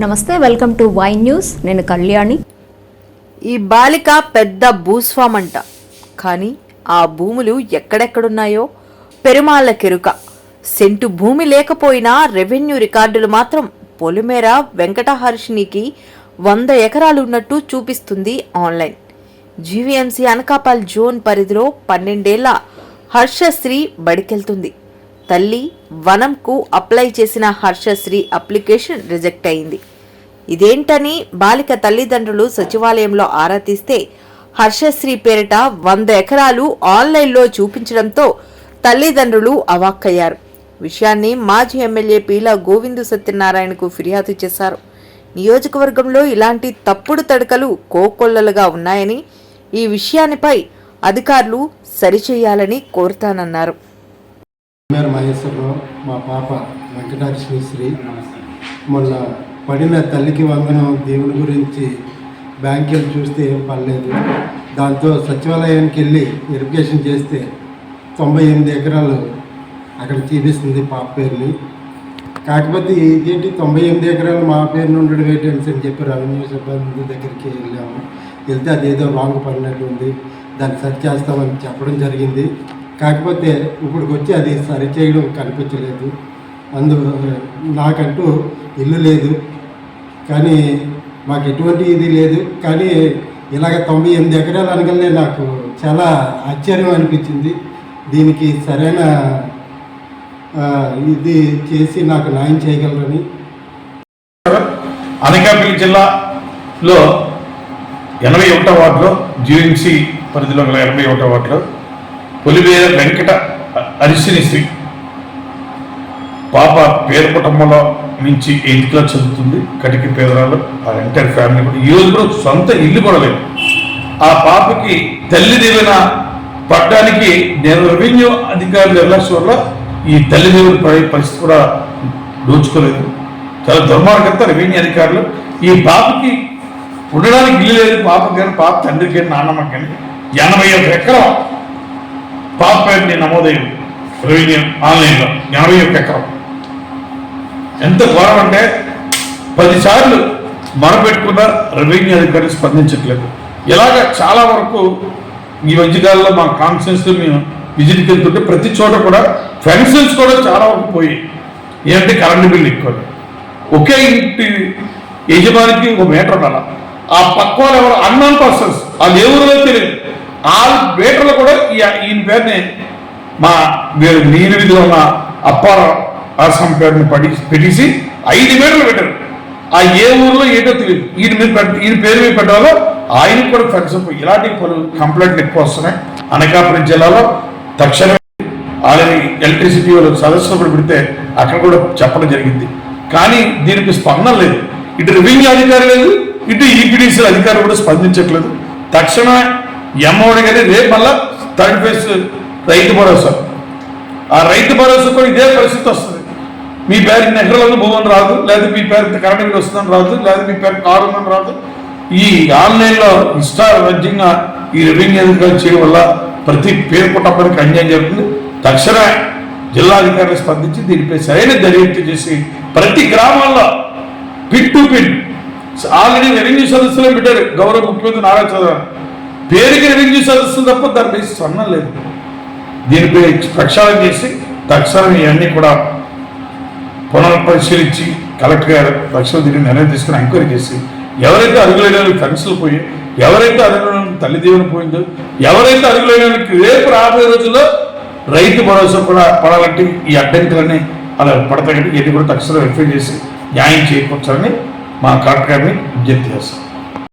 నమస్తే welcome to Y news. నేను కళ్యాణి. ఈ బాలిక పెద్ద భూస్వామంట. కానీ ఆ భూములు ఎక్కడెక్కడున్నాయో? పెరుమాళ్ళ కెరుక. సెంటు భూమి లేకపోయినా రెవెన్యూ రికార్డులు మాత్రం పొలిమేర వెంకటహర్షినికి వంద ఎకరాలు ఉన్నట్టు చూపిస్తుంది ఆన్లైన్. జీవీఎంసీ అనకాపల్ జోన్ పరిధిలో పన్నెండేళ్ళ హర్షశ్రీ బడికెళ్తుంది. తల్లి వనంకు అప్లై చేసిన హర్షశ్రీ అప్లికేషన్ రిజెక్ట్ అయింది. ఇదేంటని బాలిక తల్లిదండ్రులు సచివాలయంలో ఆరా తీస్తే హర్షశ్రీ పేరిట వంద ఎకరాలు ఆన్లైన్లో చూపించడంతో తల్లిదండ్రులు అవాక్కయ్యారు. విషయాన్ని మాజీ ఎమ్మెల్యే పీలా గోవిందు సత్యనారాయణకు ఫిర్యాదు చేశారు. నియోజకవర్గంలో ఇలాంటి తప్పుడు తడకలు కోకొల్లలుగా ఉన్నాయని ఈ విషయానిపై అధికారులు సరిచేయాలని కోరుతానన్నారు. మేర మహేశ్వరరావు మా పాప వెంకటాశ్రీ శ్రీ మొన్న పడిన తల్లికి వందనం దేవుని గురించి బ్యాంక్ వెళ్ళి చూస్తే ఏం పర్లేదు. దాంతో సచివాలయానికి వెళ్ళి వెరిఫికేషన్ చేస్తే తొంభై ఎనిమిది ఎకరాలు అక్కడ చూపిస్తుంది పాప పేరుని. కాకపోతే ఇదేంటి తొంభై ఎనిమిది ఎకరాలు మా పేరు ఉండడం ఏంటని అని చెప్పి రెవెన్యూ సిబ్బంది దగ్గరికి వెళ్ళాము. వెళ్తే అదేదో రాంగ్ పడినట్టు ఉంది. దాన్ని సరి చేస్తామని చెప్పడం జరిగింది. కాకపోతే ఇప్పుడు వచ్చి అది సరి చేయడం కనిపించలేదు. అందు నాకంటూ ఇల్లు లేదు. కానీ మాకు ఎటువంటి ఇది లేదు. కానీ ఇలాగ తొంభై ఎనిమిది ఎకరాలు అనగలనే నాకు చాలా ఆశ్చర్యం అనిపించింది. దీనికి సరైన ఇది చేసి నాకు న్యాయం చేయగలరని. అనకాపల్లి జిల్లాలో ఎనభై ఒకటో వార్డులో జీఎంసీ పరిధిలో గల ఎనభై ఒకటో వార్డులో కొలివేర వెంకట అరిసిని శ్రీ పాప పేరు కుటుంబంలో నుంచి ఎయిత్ క్లాస్ చదువుతుంది? కటికి పేదరాలు ఆ ఎంటైర్ ఫ్యామిలీ కూడా. ఈ రోజు కూడా సొంత ఇల్లు కూడా లేదు. ఆ పాపకి తల్లిదేవిన పట్టడానికి నేను రెవెన్యూ అధికారులు వెళ్ళాల్సిన వల్ల ఈ తల్లిదేవుని పరిస్థితి కూడా దోచుకోలేదు. చాలా దుర్మార్గంతో రెవెన్యూ అధికారులు ఈ పాపకి ఉండడానికి ఇల్లు లేదు. పాపకి కానీ పాప తండ్రికి కానీ నాన్నమ్మకి కానీ ఎనభై ఐదు ఎకరం పాప నమోదయం రెవెన్యూ ఆన్లైన్లో. ఎనభై ఒక ఎకరం ఎంత ఘోరం అంటే పదిసార్లు మరపెట్టుకున్న రెవెన్యూ అధికారులు స్పందించట్లేదు. ఇలాగ చాలా వరకు ఈ మధ్యకాలంలో మా కాన్ఫరెన్స్ మేము విజిట్కి వెళ్తుంటే ప్రతి చోట కూడా ఫెన్సెస్ కూడా చాలా వరకు పోయి ఏంటంటే కరెంటు బిల్లు ఎక్కువ. ఒకే ఇంటి యజమానికి ఒక మీటర్ ఉండాలి. ఆ పక్క వాళ్ళు ఎవరు? Unknown persons. వాళ్ళు ఎవరో తెలియదు. ఆల్ మీటర్లు కూడా ఈయన పేరుని మా మీరు నీరు విధిలో ఉన్న అప్పార ఆశ్రమం పేరుని పడి పెట్టేసి ఐదు మీటర్లు పెట్టారు. ఆ ఏ ఊర్లో ఏదో తెలియదు. ఈయన మీద ఈయన పేరు మీద పెట్టాలో ఆయన కూడా ఫెన్స్ ఇలాంటి పలు కంప్లైంట్లు ఎక్కువ వస్తున్నాయి. అనకాపురం జిల్లాలో తక్షణమే వాళ్ళని ఎలక్ట్రిసిటీ వాళ్ళు సదస్సు కూడా పెడితే అక్కడ కూడా చెప్పడం జరిగింది. కానీ దీనికి స్పందన లేదు. ఇటు రెవెన్యూ అధికారి లేదు ఇటు ఈపీడీసీ అధికారులు కూడా స్పందించట్లేదు. తక్షణమే ఎమ్మఒడి కానీ రేపు మళ్ళా థర్డ్ ఫేజ్ రైతు భరోసా. ఆ రైతు భరోసా కూడా ఇదే పరిస్థితి వస్తుంది. మీ పేరు నెహ్రూలను ఎకరాలను భూమని రాదు లేదా మీ పేరు కరెంట్ బిల్ వస్తుందని రాదు లేదా మీ పేరు కారు రాదు. ఈ ఆన్లైన్లో ఇష్టారాజ్యంగా ఈ రెవెన్యూ అధికారులు చేయడం వల్ల ప్రతి పేరు కుటుంబానికి అన్యాయం జరుగుతుంది. తక్షణమే జిల్లా అధికారులు స్పందించి దీనిపై సరైన దర్యాప్తు చేసి ప్రతి గ్రామాల్లో pit to pit already revenue సదస్సులో పెట్టారు గౌరవ ముఖ్యమంత్రి నారా చంద్రబాబు పేరుకి రెవెన్యూ సదస్సులు తప్ప దానిపై సన్నం లేదు. దీనిపై ప్రక్షాళన చేసి తక్షణం ఇవన్నీ కూడా పునఃపరిశీలించి కలెక్టర్ గారు తక్షణం దీన్ని నిర్ణయం తీసుకుని ఎంక్వైరీ చేసి ఎవరైతే అరుగులైన ఫెన్సులు పోయి ఎవరైతే అరుగులైన తల్లి దీవెన పోయిందో ఎవరైతే అరుగులైన రేపు రాబోయే రోజుల్లో రైతు భరోసా కూడా పడాలంటే ఈ అడ్డంకులన్నీ అలా పడతాయి. ఇవన్నీ కూడా తక్షణం వెరిఫై చేసి న్యాయం చేకూర్చాలని మా కలెక్టర్ గారిని విజ్ఞప్తి చేస్తాం.